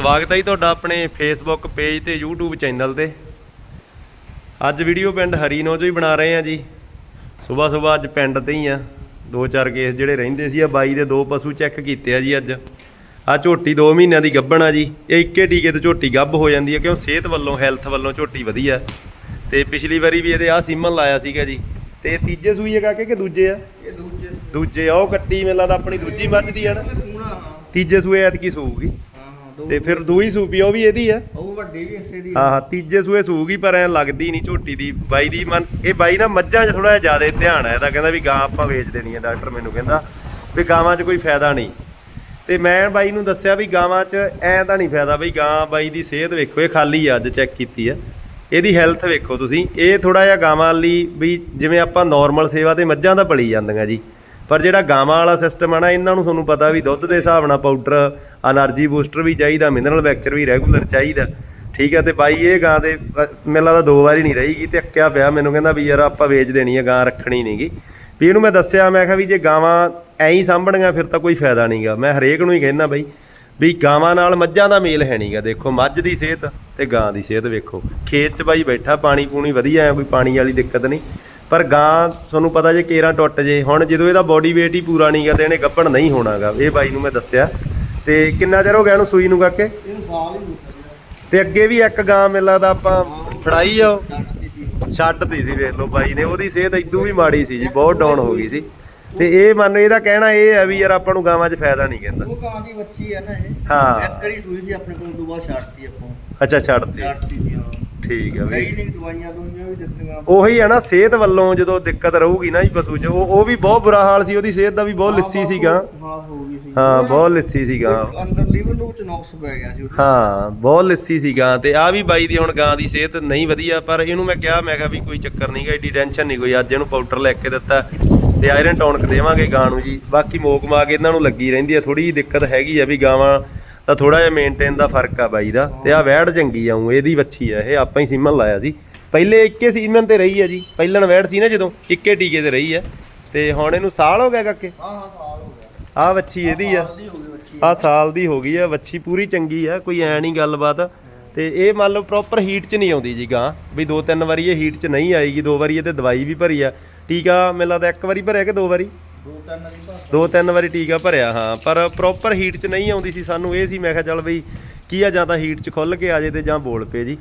ਸਵਾਗਤ ਹੈ ਜੀ ਤੁਹਾਡਾ ਆਪਣੇ ਫੇਸਬੁੱਕ ਪੇਜ ਤੇ YouTube ਚੈਨਲ ਤੇ। ਅੱਜ ਵੀਡੀਓ ਪਿੰਡ ਹਰੀਨੋ ਤੋਂ ਹੀ ਬਣਾ ਰਹੇ ਆ ਜੀ। ਸਵੇਰ ਸਵੇਰ ਅੱਜ ਪਿੰਡ ਤੇ ਹੀ ਆ ਦੋ ਚਾਰ ਕੇਸ ਜਿਹੜੇ ਰਹਿੰਦੇ ਸੀ ਆ ਬਾਈ ਦੇ ਦੋ ਪਸ਼ੂ ਚੈੱਕ ਕੀਤੇ ਆ ਜੀ ਅੱਜ। ਆ ਝੋਟੀ 2 ਮਹੀਨਿਆਂ ਦੀ ਗੱਭਣ ਆ ਜੀ। ਇਹ ਇੱਕੇ ਟੀਕੇ ਤੇ ਝੋਟੀ ਗੱਭ ਹੋ ਜਾਂਦੀ ਹੈ ਕਿਉਂ ਸਿਹਤ ਵੱਲੋਂ ਹੈਲਥ ਵੱਲੋਂ ਝੋਟੀ ਵਧੀਆ। ਤੇ ਪਿਛਲੀ ਵਾਰੀ ਵੀ ਇਹਦੇ ਆ ਸੀਮਨ ਲਾਇਆ ਸੀਗਾ ਜੀ। ਤੇ ਤੀਜੇ ਸੂਈ ਹੈ ਕਾਕੇ ਕਿ ਦੂਜੇ ਆ? ਇਹ ਦੂਜੇ ਦੂਜੇ ਆ ਉਹ ਕੱਟੀ ਮੇਲਾ ਦਾ ਆਪਣੀ ਦੂਜੀ ਮੱਝ ਦੀ ਆ ਨਾ। ਤੀਜੇ ਸੂਏ ਐਤਕੀ ਸੂਗੀ ਤੇ ਫਿਰ ਦੂਈ ਸੂਪੀ ਉਹ ਵੀ ਇਹਦੀ ਆ। ਉਹ ਵੱਡੀ ਵੀ ਇਸੇ ਦੀ ਹਾਂ ਹਾਂ ਤੀਜੇ ਸੂਏ ਸੂਗੀ ਪਰ ਐ ਲੱਗਦੀ ਨਹੀਂ ਝੋਟੀ ਦੀ। ਬਾਈ ਦੀ ਮਨ ਇਹ ਬਾਈ ਨਾ ਮੱਝਾਂ 'ਚ ਥੋੜਾ ਜ਼ਿਆਦਾ ਧਿਆਨ ਹੈ ਇਹਦਾ ਕਹਿੰਦਾ ਵੀ ਗਾਂ ਆਪਾਂ ਵੇਚ ਦੇਣੀ ਹੈ ਡਾਕਟਰ ਮੈਨੂੰ ਕਹਿੰਦਾ ਵੀ ਗਾਵਾਂ 'ਚ ਕੋਈ ਫਾਇਦਾ ਨਹੀਂ ਤੇ ਮੈਂ ਬਾਈ ਨੂੰ ਦੱਸਿਆ ਵੀ ਗਾਵਾਂ 'ਚ ਐ ਤਾਂ ਨਹੀਂ ਫਾਇਦਾ ਬਈ ਗਾਂ ਬਾਈ ਦੀ ਸਿਹਤ ਵੇਖੋ ਇਹ ਖਾਲੀ ਆ ਅੱਜ ਚੈੱਕ ਕੀਤੀ ਆ। ਇਹਦੀ ਹੈਲਥ ਵੇਖੋ ਤੁਸੀਂ ਇਹ ਥੋੜਾ ਜਿਹਾ ਗਾਵਾਂ ਲਈ ਵੀ ਜਿਵੇਂ ਆਪਾਂ ਨਾਰਮਲ ਸੇਵਾ ਤੇ ਮੱਝਾਂ ਦਾ ਪਲੀ ਜਾਂਦੀਆਂ ਜੀ। ਪਰ ਜਿਹੜਾ ਗਾਵਾਂ ਵਾਲਾ ਸਿਸਟਮ ਆ ਨਾ, ਇਹਨਾਂ ਨੂੰ ਤੁਹਾਨੂੰ ਪਤਾ ਵੀ ਦੁੱਧ ਦੇ ਹਿਸਾਬ ਨਾਲ ਪਾਊਡਰ ਅਲਰਜੀ ਬੂਸਟਰ ਵੀ ਚਾਹੀਦਾ ਮਿਨਰਲ ਵੈਕਚਰ ਵੀ ਰੈਗੂਲਰ ਚਾਹੀਦਾ। ਠੀਕ ਹੈ ਤੇ ਬਾਈ ਇਹ ਗਾਂ ਦੇ, ਮੈਨੂੰ ਲੱਗਦਾ ਦੋ ਵਾਰੀ ਨਹੀਂ ਰਹੀ ਗਈ ਤੇ ਅੱਕਿਆ ਪਿਆ, ਮੈਨੂੰ ਕਹਿੰਦਾ ਵੀ ਯਾਰ ਆਪਾਂ ਵੇਚ ਦੇਣੀ ਹੈ ਗਾਂ ਰੱਖਣੀ ਨਹੀਂ ਨਹੀਂਗੀ ਵੀ ਇਹਨੂੰ ਮੈਂ ਦੱਸਿਆ, ਮੈਂ ਕਿਹਾ ਵੀ ਜੇ ਗਾਵਾਂ ਐਂ ਹੀ ਸਾਂਭਣੀਆਂ, ਫਿਰ ਤਾਂ ਕੋਈ ਫਾਇਦਾ ਨਹੀਂਗਾ ਮੈਂ ਹਰੇਕ ਨੂੰ ਹੀ ਕਹਿੰਦਾ ਬਾਈ, ਵੀ ਗਾਵਾਂ ਨਾਲ ਮੱਝਾਂ ਦਾ ਮੇਲ ਹੈ ਨਹੀਂਗਾ ਦੇਖੋ, ਮੱਝ ਦੀ ਸਿਹਤ ਤੇ ਗਾਂ ਦੀ ਸਿਹਤ ਵੇਖੋ। ਖੇਤ 'ਚ ਬਾਈ ਬੈਠਾ, ਪਾਣੀ ਪੂਣੀ ਵਧੀਆ ਆ ਕੋਈ ਪਾਣੀ ਵਾਲੀ ਦਿੱਕਤ ਨਹੀਂ। ਪਰ ਗਾਂ ਤੁਹਾਨੂੰ ਪਤਾ ਜੇ ਕੇਰਾਂ ਟੁੱਟ ਜੇ ਹੁਣ ਜਦੋਂ ਇਹਦਾ ਬੋਡੀ weight ਹੀ ਪੂਰਾ ਨਹੀਂਗਾ ਤੇ ਇਹਨੇ ਗੱਭਣ ਨਹੀਂ ਹੋਣਾਗਾ ਇਹ ਬਾਈ ਨੂੰ ਮੈਂ ਦੱਸਿਆ। ਤੇ ਕਿੰਨਾ ਚਿਰ ਹੋ ਗਿਆ ਇਹਨੂੰ ਸੂਈ ਨੂੰ ਕਾਕੇ? ਇਹਨੂੰ ਸਾਲ ਹੀ ਮੁੱਕ ਗਿਆ। ਤੇ ਅੱਗੇ ਵੀ ਇੱਕ ਗਾਂ ਮੇਲਾ ਦਾ ਆਪਾਂ ਫੜਾਈ ਆ ਉਹ? ਡਾਕਟਰ ਦੀ ਸੀ। ਵੇਖ ਲਓ ਬਾਈ ਨੇ ਉਹਦੀ ਸਿਹਤ ਇਦੋਂ ਵੀ ਮਾੜੀ ਸੀ ਜੀ ਬਹੁਤ ਡਾਊਨ ਹੋ ਗਈ ਸੀ। ਤੇ ਇਹ ਮੰਨ ਇਹਦਾ ਕਹਿਣਾ ਇਹ ਹੈ ਵੀ ਯਾਰ ਆਪਾਂ ਨੂੰ ਗਾਵਾਂ 'ਚ ਫਾਇਦਾ ਨਹੀਂ ਕਹਿੰਦਾ। ਉਹ ਕਾਂ ਦੀ ਬੱਚੀ ਹੈ ਨਾ ਇਹ। ਹਾਂ। ਇੱਕ ਵਾਰੀ ਸੂਈ ਸੀ ਆਪਣੇ ਕੋਲ ਤੋਂ ਬਾਅਦ ਛੱਡਤੀ ਆਪਾਂ ਅੱਛਾ ਛੱਡਤੀ ਛੱਡਤੀ ਸੀ ਹਾਂ। ਠੀਕ ਆ ਕਈ ਨਹੀਂ ਦਵਾਈਆਂ ਦੁਨੀਆਂ ਵੀ ਦਿੱਤੀਆਂ। ਉਹੀ ਹੈ ਨਾ ਸਿਹਤ ਵੱਲੋਂ ਜਦੋਂ ਦਿੱਕਤ ਰਹੂਗੀ ਨਾ ਜੀ ਪਸ਼ੂ 'ਚ ਉਹ ਉਹ ਵੀ ਬਹੁਤ ਬੁਰਾ ਹਾਲ ਸੀ ਉਹਦੀ ਸਿਹਤ ਦਾ ਵੀ ਬਹੁਤ ਲਿੱਸੀ ਸੀ ਗਾਂ ਹਾਂ ਹੋ ਗਈ ਸੀ। ਹਾਂ ਬਹੁਤ ਲਿੱਸੀ ਸੀ ਗਾਂ ਅੰਦਰ ਲੀਵਰ ਨੂੰ ਚ ਨੌਕਸ ਪੈ ਗਿਆ ਸੀ ਉਹਦੇ। ਹਾਂ ਬਹੁਤ ਲਿੱਸੀ ਸੀ ਗਾਂ ਤੇ ਆ ਵੀ ਬਾਈ ਦੀ ਹੁਣ ਗਾਂ ਦੀ ਸਿਹਤ ਨਹੀਂ ਵਧੀਆ ਪਰ ਇਹਨੂੰ ਮੈਂ ਕਿਹਾ ਮੈਂ ਕਿਹਾ ਵੀ ਕੋਈ ਚੱਕਰ ਨਹੀਂਗਾ ਏਡੀ ਟੈਨਸ਼ਨ ਨਹੀਂ ਕੋਈ ਅੱਜ ਇਹਨੂੰ ਪਾਊਡਰ ਲੈ ਕੇ ਦਿੱਤਾ ਤੇ ਆਇਰਨ ਟੌਨਕ ਦੇਵਾਂਗੇ ਗਾਂ ਨੂੰ ਜੀ। ਬਾਕੀ ਮੋਕ ਮਾਕ ਇਹਨਾਂ ਨੂੰ ਲੱਗੀ ਰਹਿੰਦੀ ਆ ਥੋੜੀ ਜਿਹੀ ਦਿੱਕਤ ਹੈਗੀ ਆ ਵੀ ਗਾਵਾਂ ਦਾ ਥੋੜਾ ਜਿਹਾ ਮੇਨਟੇਨ ਦਾ ਫ਼ਰਕ ਆ ਬਾਈ ਦਾ ਤੇ ਆ ਵੈੜ ਚੰਗੀ ਆਉਂ ਇਹਦੀ ਵੱਛੀ ਆ ਇਹ ਆਪਾਂ ਹੀ ਸੀਮਨ ਲਾਇਆ ਸੀ। ਪਹਿਲੇ ਇੱਕੇ ਸੀਮਨ ਤੇ ਰਹੀ ਆ ਜੀ ਪਹਿਲਣ ਵੈੜ ਸੀ ਨਾ ਜਦੋਂ ਇੱਕੇ ਟੀਕੇ ਤੇ ਰਹੀ ਆ। ਤੇ ਹੁਣ ਇਹਨੂੰ ਸਾਲ ਹੋ ਗਿਆ ਕਾਕੇ? ਹਾਂ ਹਾਂ ਸਾਲ ਹੋ ਗਿਆ। ਆ ਵੱਛੀ ਇਹਦੀ ਆ। ਆ ਸਾਲ ਦੀ ਹੋ ਗਈ ਆ ਵੱਛੀ ਪੂਰੀ ਚੰਗੀ ਆ ਕੋਈ ਐ ਨਹੀਂ ਗੱਲਬਾਤ। ਤੇ ਇਹ ਮੰਨ ਲਓ ਪ੍ਰੋਪਰ ਹੀਟ 'ਚ ਨਹੀਂ ਆਉਂਦੀ ਜੀ ਗਾਂ ਵੀ ਦੋ ਤਿੰਨ ਵਾਰੀ ਇਹ ਹੀਟ 'ਚ ਨਹੀਂ ਆਏਗੀ ਦੋ ਵਾਰੀ ਇਹਤੇ ਦਵਾਈ ਵੀ ਭਰੀ ਆ। ਟੀਕਾ ਮੈਨੂੰ ਲੱਗਦਾ ਇੱਕ ਵਾਰੀ ਭਰਿਆ ਕਿ ਦੋ ਵਾਰੀ? ਦੋ ਤਿੰਨ ਦੀ ਭਾਸ਼ਾ ਦੋ ਤਿੰਨ ਵਾਰੀ ਟੀਕਾ ਭਰਿਆ, ਹਾਂ, ਪਰ ਪ੍ਰੋਪਰ ਹੀਟ 'ਚ ਨਹੀਂ ਆਉਂਦੀ ਸੀ ਸਾਨੂੰ, ਇਹ ਸੀ ਮੈਂ ਕਿਹਾ ਚੱਲ ਬਈ, ਕੀ ਆ ਜਾਂ ਤਾਂ ਹੀਟ 'ਚ ਖੁੱਲ ਕੇ ਆ ਜੇ ਤੇ ਜਾਂ ਬੋਲ ਪਏ ਜੀ।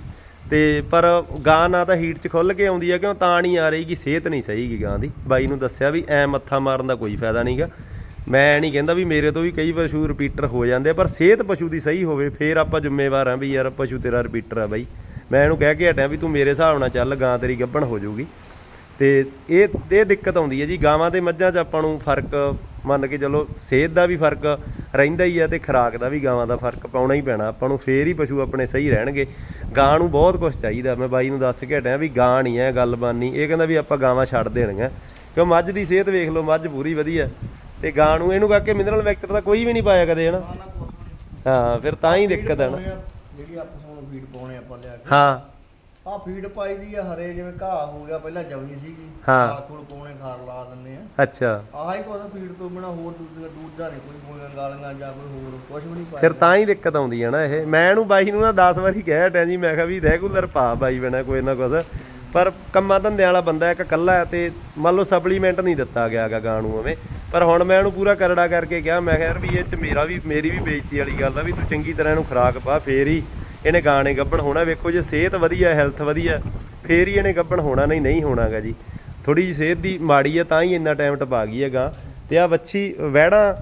ਤੇ ਪਰ ਗਾਂ ਨਾ ਤਾਂ ਹੀਟ 'ਚ ਖੁੱਲ ਕੇ ਆਉਂਦੀ ਆ, ਕਿਉਂ ਤਾਂ ਨਹੀਂ ਆ ਰਹੀ ਕਿ ਸਿਹਤ ਨਹੀਂ ਸਹੀ ਗੀ ਗਾਂ ਦੀ। ਬਾਈ ਨੂੰ ਦੱਸਿਆ ਵੀ ਐ ਮੱਥਾ ਮਾਰਨ ਦਾ ਕੋਈ ਫਾਇਦਾ ਨਹੀਂਗਾ ਮੈਂ ਨਹੀਂ ਕਹਿੰਦਾ ਵੀ ਮੇਰੇ ਤੋਂ ਵੀ ਕਈ ਪਸ਼ੂ ਰਿਪੀਟਰ ਹੋ ਜਾਂਦੇ ਆ, ਪਰ ਸਿਹਤ ਪਸ਼ੂ ਦੀ ਸਹੀ ਹੋਵੇ, ਫੇਰ ਆਪਾਂ ਜ਼ਿੰਮੇਵਾਰ ਆ ਵੀ ਯਾਰ ਪਸ਼ੂ ਤੇਰਾ ਰਿਪੀਟਰ ਆ ਬਾਈ। ਮੈਂ ਇਹਨੂੰ ਕਹਿ ਕੇ ਹਟਿਆ ਵੀ ਤੂੰ ਮੇਰੇ ਹਿਸਾਬ ਨਾਲ ਚੱਲ, ਗਾਂ ਤੇਰੀ ਗੱਭਣ ਹੋ ਜਾਊਗੀ। ਤੇ ਇਹ ਇਹ ਦਿੱਕਤ ਆਉਂਦੀ ਹੈ ਜੀ। ਗਾਵਾਂ ਤੇ ਮੱਝਾਂ 'ਚ ਆਪਾਂ ਨੂੰ ਫ਼ਰਕ ਮੰਨ ਕੇ ਚਲੋ ਸਿਹਤ ਦਾ ਵੀ ਫ਼ਰਕ ਰਹਿੰਦਾ ਹੀ ਹੈ ਤੇ ਖੁਰਾਕ ਦਾ ਵੀ ਗਾਵਾਂ ਦਾ ਫ਼ਰਕ ਪਾਉਣਾ ਹੀ ਪੈਣਾ। ਆਪਾਂ ਨੂੰ ਫੇਰ ਹੀ ਪਸ਼ੂ ਆਪਣੇ ਸਹੀ ਰਹਿਣਗੇ। ਗਾਂ ਨੂੰ ਬਹੁਤ ਕੁਝ ਚਾਹੀਦਾ। ਮੈਂ ਬਾਈ ਨੂੰ ਦੱਸ ਕੇ ਹਟਿਆ ਵੀ ਗਾਂ ਨਹੀਂ ਹੈ ਗੱਲ ਬਾਨੀ। ਇਹ ਕਹਿੰਦਾ ਵੀ ਆਪਾਂ ਗਾਵਾਂ ਛੱਡ ਦੇਣੀਆਂ। ਕਿਉਂ ਮੱਝ ਦੀ ਸਿਹਤ ਵੇਖ ਲਓ ਮੱਝ ਪੂਰੀ ਵਧੀਆ। ਤੇ ਗਾਂ ਨੂੰ ਇਹਨੂੰ ਕਰਕੇ ਮਿਨਰਲ ਵੈਕਟਰ ਦਾ ਕੋਈ ਵੀ ਨਹੀਂ ਪਾਇਆ ਕਦੇ ਹਨਾ? ਹਾਂ ਫਿਰ ਤਾਂ ਹੀ ਦਿੱਕਤ ਹੈ ਨਾ। ਜਿਹੜੀ ਆਪਾਂ ਹੁਣ ਫੀਡ ਪਾਉਣੇ ਆਪਾਂ ਲਿਆ ਕੇ। ਹਾਂ। ਆ ਫੀਡ ਪਾਈ ਦੀ ਆ ਹਰੇ ਜਿਵੇਂ ਘਾਹ ਹੋ ਗਿਆ ਪਹਿਲਾਂ ਜਮੀ ਸੀਗੀ। ਹਾਂ। ਖੂਲ ਪਾਉਣੇ ਖਾਰ ਲਾ ਦਿੰਦੇ ਆ। ਅੱਛਾ। ਆਹ ਹੀ ਕੋਈ ਫੀਡ ਤੋਂ ਬਿਨਾ ਹੋਰ ਦੂਜਾ ਦੂਜਾ ਨਹੀਂ ਕੋਈ ਬੋਲੀਆਂ ਗਾਲੀਆਂ ਜਾਂ ਕੋਈ ਹੋਰ ਕੁਝ ਵੀ ਨਹੀਂ ਪਾਇਆ। ਫਿਰ ਤਾਂ ਹੀ ਦਿੱਕਤ ਆਉਂਦੀ ਹੈ ਨਾ ਇਹ। ਮੈਂ ਇਹਨੂੰ ਬਾਈ ਨੂੰ ਨਾ 10 ਵਾਰੀ ਕਹਿ ਹਟਿਆ ਜੀ ਮੈਂ ਕਿਹਾ ਵੀ ਰੈਗੂਲਰ ਪਾ ਬਾਈ ਬਣਾ ਕੋਈ ਨਾ ਕੁਛ। ਪਰ ਕੰਮਾਂ ਧੰਦੇ ਵਾਲਾ ਬੰਦਾ ਇੱਕ ਇਕੱਲਾ ਹੈ ਤੇ ਮੰਨ ਲਓ ਸਪਲੀਮੈਂਟ ਨਹੀਂ ਦਿੱਤਾ ਗਿਆਗਾ ਗਾਂ ਨੂੰ ਐਵੇਂ। ਪਰ ਹੁਣ ਮੈਂ ਇਹਨੂੰ ਪੂਰਾ ਕਰੜਾ ਕਰਕੇ ਕਿਹਾ ਮੈਂ ਕਿਹਾ ਯਾਰ ਵੀ ਇਹ ਚ ਮੇਰਾ ਵੀ ਮੇਰੀ ਵੀ ਬੇਇੱਜ਼ਤੀ ਵਾਲੀ ਗੱਲ ਆ ਵੀ ਤੂੰ ਚੰਗੀ ਤਰ੍ਹਾਂ ਇਹਨੂੰ ਖੁਰਾਕ ਪਾ ਫੇਰ ਹੀ ਇਹਨੇ ਗਾਣੇ ਗੱਬਣ ਹੋਣਾ, ਵੇਖੋ ਜੇ ਸਿਹਤ ਵਧੀਆ ਹੈਲਥ ਵਧੀਆ ਫੇਰ ਹੀ ਇਹਨੇ ਗੱਬਣ ਹੋਣਾ ਨਹੀਂ ਨਹੀਂ ਹੋਣਾਗਾ ਜੀ। ਥੋੜੀ ਜਿਹੀ ਸਿਹਤ ਦੀ ਮਾੜੀ ਆ ਤਾਂ ਹੀ ਇੰਨਾ ਟਾਈਮ ਟਪਾ ਗਈ ਹੈ ਗਾਂ ਤੇ ਆ ਵੱਛੀ, ਵਹਿੜਾਂ,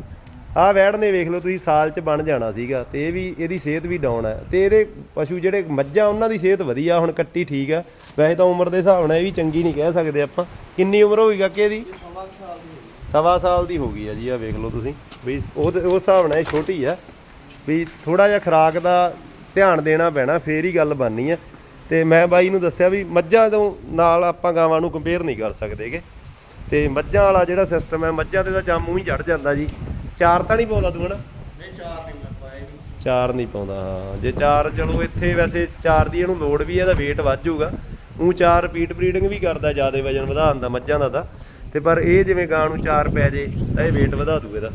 ਆਹ ਵੈੜ ਨੇ ਵੇਖ ਲਓ ਤੁਸੀਂ, ਸਾਲ ਚ ਬਣ ਜਾਣਾ ਸੀਗਾ, ਤੇ ਇਹ ਵੀ ਇਹਦੀ ਸਿਹਤ ਵੀ ਡਾਊਨ ਹੈ। ਤੇ ਇਹਦੇ ਪਸ਼ੂ ਜਿਹੜੇ ਮੱਝਾਂ, ਉਹਨਾਂ ਦੀ ਸਿਹਤ ਵਧੀਆ, ਹੁਣ ਕੱਟੀ ਠੀਕ ਆ ਵੈਸੇ ਤਾਂ ਉਮਰ ਦੇ ਹਿਸਾਬ ਨਾਲ ਇਹ ਵੀ ਚੰਗੀ ਨਹੀਂ ਕਹਿ ਸਕਦੇ ਆਪਾਂ। ਕਿੰਨੀ ਉਮਰ ਹੋਈ ਕਾਕੇ ਇਹਦੀ? ਸਵਾ ਸਾਲ ਦੀ ਹੋ ਗਈ ਆ ਜੀ ਆ ਵੇਖ ਲਓ ਤੁਸੀਂ। ਵੀ ਉਹ ਉਸ ਹਿਸਾਬ ਨਾਲ ਇਹ ਛੋਟੀ ਆ ਵੀ ਥੋੜਾ ਜਿਹਾ ਖੁਰਾਕ ਦਾ ਧਿਆਨ ਦੇਣਾ ਪੈਣਾ ਫੇਰ ਹੀ ਗੱਲ ਬਣਨੀ ਆ। ਤੇ ਮੈਂ ਬਾਈ ਨੂੰ ਦੱਸਿਆ ਵੀ ਮੱਝਾਂ ਤੋਂ ਨਾਲ ਆਪਾਂ ਗਾਵਾਂ ਨੂੰ ਕੰਪੇਅਰ ਨਹੀਂ ਕਰ ਸਕਦੇਗੇ ਤੇ ਮੱਝਾਂ ਵਾਲਾ ਜਿਹੜਾ ਸਿਸਟਮ ਹੈ ਮੱਝਾਂ ਤੇ ਤਾਂ ਜਾਮੂ ਹੀ ਚੜ ਜਾਂਦਾ ਜੀ। ਚਾਰ ਤਾਂ ਨਹੀਂ ਪਾਉਂਦਾ ਤੂੰ ਹਨਾ? ਨਹੀਂ ਚਾਰ ਨਹੀਂ ਪਾਇਆ ਚਾਰ ਨਹੀਂ ਪਾਉਂਦਾ ਹਾਂ। ਜੇ ਚਾਰ ਚਲੋ ਇੱਥੇ ਵੈਸੇ ਚਾਰ ਦੀ ਇਹਨੂੰ ਲੋਡ ਵੀ ਹੈ, ਇਹਦਾ weight ਵੱਧ ਜਾਊਗਾ। ਉਹ ਚਾਰ ਰਿਪੀਟ ਬਰੀਡਿੰਗ ਵੀ ਕਰਦਾ ਜ਼ਿਆਦਾ ਵਜਨ ਵਧਾਉਣ ਦਾ ਮੱਝਾਂ ਦਾ ਤਾਂ। ਤੇ ਪਰ ਇਹ ਜਿਵੇਂ ਗਾਂ ਨੂੰ ਚਾਰ ਪੈ ਜੇ ਤਾਂ ਇਹ weight ਵਧਾ ਦੂ ਇਹਦਾ।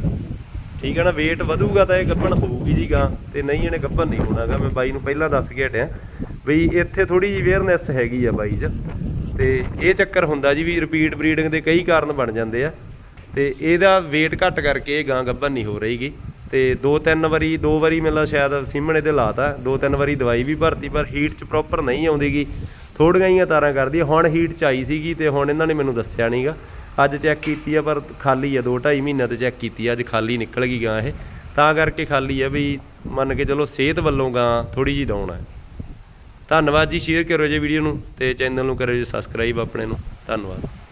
ਠੀਕ ਹੈ ਨਾ, weight ਵਧੂਗਾ ਤਾਂ ਇਹ ਗੱਭਣ ਹੋਊਗੀ ਜੀ ਗਾਂ, ਤੇ ਨਹੀਂ ਇਹਨੇ ਗੱਭਣ ਨਹੀਂ ਹੋਣਾਗਾ। ਮੈਂ ਬਾਈ ਨੂੰ ਪਹਿਲਾਂ ਦੱਸ ਕੇ ਹਟਿਆ ਬਈ ਇੱਥੇ ਥੋੜੀ ਜਿਹੀ ਅਵੇਅਰਨੈਸ ਹੈਗੀ ਆ ਬਾਈ 'ਚ। ਤੇ ਇਹ ਚੱਕਰ ਹੁੰਦਾ ਜੀ ਵੀ ਰਿਪੀਟ ਬਰੀਡਿੰਗ ਦੇ ਕਈ ਕਾਰਨ ਬਣ ਜਾਂਦੇ ਆ। ਤੇ ਇਹਦਾ weight ਘੱਟ ਕਰਕੇ ਇਹ ਗਾਂ ਗੱਭਣ ਨਹੀਂ ਹੋ ਰਹੀਗੀ। ਤੇ ਦੋ ਤਿੰਨ ਵਾਰੀ, ਦੋ ਵਾਰੀ ਮੇਲਾ ਸ਼ਾਇਦ ਸਿਮਣੇ ਤੇ ਲਾਤਾ ਦੋ ਤਿੰਨ ਵਾਰੀ ਦਵਾਈ ਵੀ ਭਰਤੀ, ਪਰ ਹੀਟ 'ਚ ਪ੍ਰੋਪਰ ਨਹੀਂ ਆਉਂਦੀਗੀ। ਥੋੜੀਆਂ ਹੀ ਤਾਰਾਂ ਕਰਦੀ ਹੁਣ ਹੀਟ 'ਚ ਆਈ ਸੀਗੀ ਤੇ ਹੁਣ ਇਹਨਾਂ ਨੇ ਮੈਨੂੰ ਦੱਸਿਆ ਨਹੀਂਗਾ ਅੱਜ ਚੈੱਕ ਕੀਤੀ ਆ, ਪਰ ਖਾਲੀ ਆ 2.5 ਮਹੀਨਿਆਂ ਤੋਂ ਚੈੱਕ ਕੀਤੀ ਆ, ਅੱਜ ਖਾਲੀ ਨਿਕਲ ਗਈ ਗਾਂ ਇਹ। ਤਾਂ ਕਰਕੇ ਖਾਲੀ ਆ ਵੀ ਮੰਨ ਕੇ ਚਲੋ ਸਿਹਤ ਵੱਲੋਂ ਗਾਂ ਥੋੜੀ ਜਿਹੀ ਡਾਊਨ ਆ। ਧੰਨਵਾਦ ਜੀ ਸ਼ੇਅਰ ਕਰੋ ਜੇ ਵੀਡੀਓ ਨੂੰ ਤੇ ਚੈਨਲ ਨੂੰ ਕਰਿਓ ਜੀ ਸਬਸਕ੍ਰਾਈਬ ਆਪਣੇ ਨੂੰ। ਧੰਨਵਾਦ।